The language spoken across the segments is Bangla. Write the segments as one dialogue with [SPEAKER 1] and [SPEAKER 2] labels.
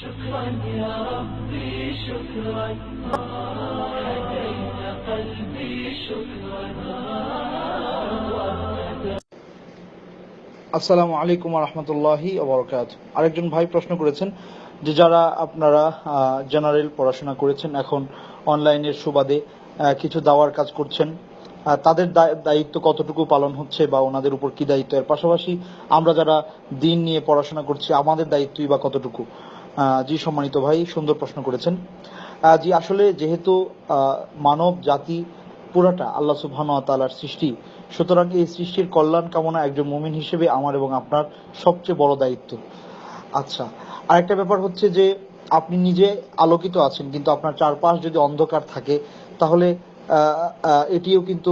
[SPEAKER 1] شكرا يا ربي شكرا هديت قلبي شكرا
[SPEAKER 2] আসসালামু আলাইকুম রহমতুল্লাহি ওবরকাত আরেকজন ভাই প্রশ্ন করেছেন যে যারা আপনারা জেনারেল পড়াশোনা করেছেন এখন অনলাইনের সুবাদে আহ, কিছু দাওয়ার কাজ করছেন আহ, তাদের দায়- দায়িত্ব কতটুকু পালন হচ্ছে বা ওনাদের উপর কি দায়িত্ব এর পাশাপাশি আমরা যারা দিন নিয়ে পড়াশোনা করছি আমাদের দায়িত্বই বা কতটুকু আহ, জি, সম্মানিত ভাই, সুন্দর প্রশ্ন করেছেন। জি, আসলে যেহেতু মানব জাতি পুরাটা আল্লাহ সুবহান তালার সৃষ্টি, সুতরাং এই সৃষ্টির কল্যাণ কামনা একজন মুমিন হিসেবে আমার এবং আপনার সবচেয়ে বড় দায়িত্ব। আচ্ছা আরেকটা ব্যাপার হচ্ছে যে, আপনি নিজে আলোকিত আছেন, কিন্তু আপনার চারপাশ যদি অন্ধকার থাকে, তাহলে এটিও কিন্তু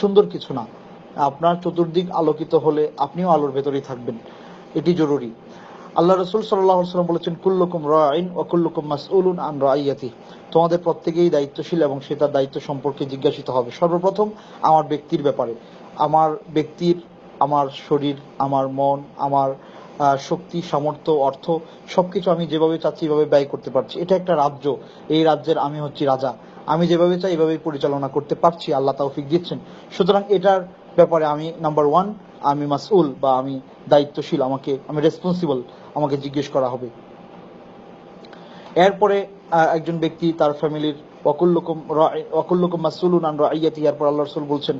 [SPEAKER 2] সুন্দর কিছু না। আপনার চতুর্দিক আলোকিত হলে আপনিও আলোর ভেতরেই থাকবেন। এটি জরুরি। আল্লাহ রসুল সাল্লাম বলেছেন, কুল্লুকুম রাইন ও কুল্লুকুম মাসউলুন আন রাইয়াতি। তোমাদের প্রত্যেকেই দায়িত্বশীল এবং সে তার দায়িত্ব সম্পর্কে জিজ্ঞাসিত হবে। সর্বপ্রথম আমার ব্যক্তির ব্যাপারে। আমার ব্যক্তির, আমার শরীর, আমার মন, আমার শক্তি, সামর্থ্য, অর্থ, সবকিছু আমি যেভাবে চাচ্ছি এভাবে ব্যয় করতে পারছি। এটা একটা রাজ্য। এই রাজ্যের আমি হচ্ছি রাজা। আমি যেভাবে চাই এভাবেই পরিচালনা করতে পারছি। আল্লাহ তৌফিক দিচ্ছেন। সুতরাং এটার ব্যাপারে আমি নাম্বার ওয়ান আমি মাসউল বা আমি দায়িত্বশীল। আমাকে, আমি রেসপন্সিবল আমাকে জিজ্ঞেস করা হবে। এরপরে একজন ব্যক্তি তার ফ্যামিলির রা'i- ওয়াকুল্লুকুম আন রাইয়াতি, এরপর আল্লাহ রাসূল বলছেন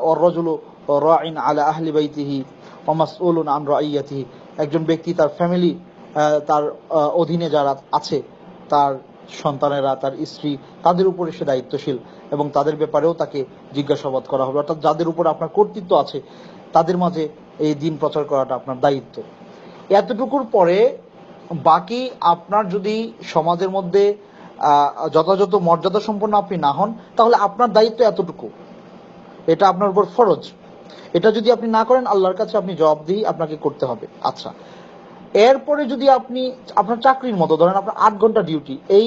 [SPEAKER 2] ওর রজুলু রাইন আলা আহলি বাইতিহি ওয়া মাসউলুন আন রাইয়াতিহি একজন ব্যক্তি তার ফ্যামিলি তার অধীনে যারা আছে, তার সন্তানেরা, তার স্ত্রী, তাদের উপরে সে দায়িত্বশীল এবং তাদের ব্যাপারেও তাকে জিজ্ঞাসাবাদ করা হবে। অর্থাৎ যাদের উপর আপনার কর্তৃত্ব আছে, তাদের মাঝে এই দিন প্রচার করাটা আপনার দায়িত্ব। এতটুকুর পরে বাকি আপনার যদি সমাজের মধ্যে যথাযথ মর্যাদা সম্পন্ন আপনি না হন, তাহলে আপনার দায়িত্ব এতটুকু। এটা আপনার উপর ফরজ। এটা যদি আপনি না করেন, আল্লাহর কাছে আপনি জবাবদিহি আপনাকে করতে হবে। আচ্ছা। এরপরে যদি আপনি আপনার চাকরির মতো, ধরেন আপনার আট ঘণ্টা ডিউটি, এই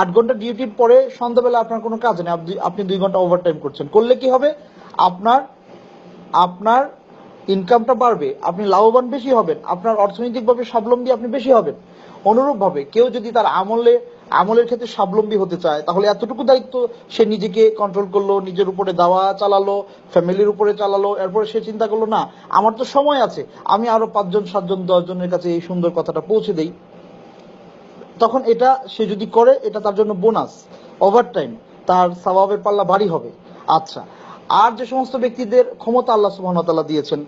[SPEAKER 2] আট ঘণ্টা ডিউটির পরে সন্ধ্যাবেলা আপনার কোনো কাজ নেই, আপনি দুই ঘণ্টা ওভারটাইম করছেন, করলে কি হবে? আপনার আপনার ইনকামটা বাড়বে, আপনি লাভবান বেশি হবেন, আপনার অর্থনৈতিকভাবে স্বাবলম্বী আপনি বেশি হবেন। অনুরূপভাবে কেউ যদি তার আমলে, আমলের ক্ষেত্রে স্বাবলম্বী হতে চায়, তাহলে এতটুকু দায়িত্ব সে নিজেকে কন্ট্রোল করল, নিজের উপরে দাওয়া চালালো ফ্যামিলির উপরে চালালো, এরপরে সে চিন্তা করল, না, আমার তো সময় আছে, আমি আরও পাঁচজন, সাতজন, দশজনের কাছে এই সুন্দর কথাটা পৌঁছে দেই। তখন এটা সে যদি করে, এটা তার জন্য বোনাস ওভার টাইম তার স্বভাবের পাল্লা ভারী হবে। আচ্ছা আর যে সমস্ত ব্যক্তিদের ক্ষমতা আল্লাহ সুবহানাহু দিয়েছেন,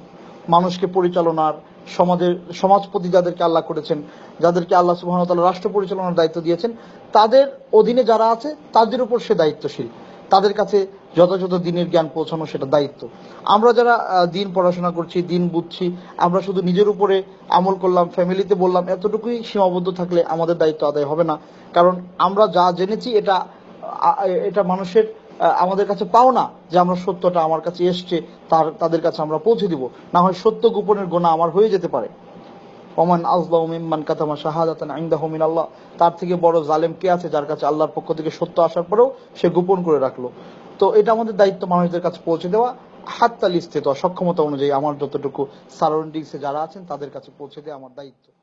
[SPEAKER 2] মানুষকে পরিচালনার সমাজের সমাজপতি যাদেরকে আল্লাহ করেছেন, যাদেরকে আল্লাহ সুবহানাহু তাআলা রাষ্ট্র পরিচালনার দায়িত্ব দিয়েছেন, তাদের অধীনে যারা আছে, তাদের উপর সে দায়িত্বশীল। তাদের কাছে যথাযথ দিনের জ্ঞান পৌঁছানো সেটা দায়িত্ব। আমরা যারা দিন পড়াশোনা করছি, দিন বুঝছি, আমরা শুধু নিজের উপরে আমল করলাম, ফ্যামিলিতে বললাম, এতটুকুই সীমাবদ্ধ থাকলে আমাদের দায়িত্ব আদায় হবে না। কারণ আমরা যা জেনেছি, এটা এটা মানুষের আমাদের কাছে পাও না যে আমরা সত্যটা আমার কাছে এসছে, তার, তাদের কাছে আমরা পৌঁছে দিব। না হয় সত্য গোপনের গোনা আমার হয়ে যেতে পারে। ওমান আজলাউ মিম্মান কাতামা শাহাদাতান ইনদাহু মিনাল্লাহ। তার থেকে বড় জালেম কে আছে যার কাছে আল্লাহর পক্ষ থেকে সত্য আসার পরেও সে গোপন করে রাখল? তো এটা আমাদের দায়িত্ব মানুষদের কাছে পৌঁছে দেওয়া। হাততালি স্থিত সক্ষমতা অনুযায়ী আমার যতটুকু সারাউন্ডিংসে যারা আছেন তাদের কাছে পৌঁছে দেওয়া আমার দায়িত্ব।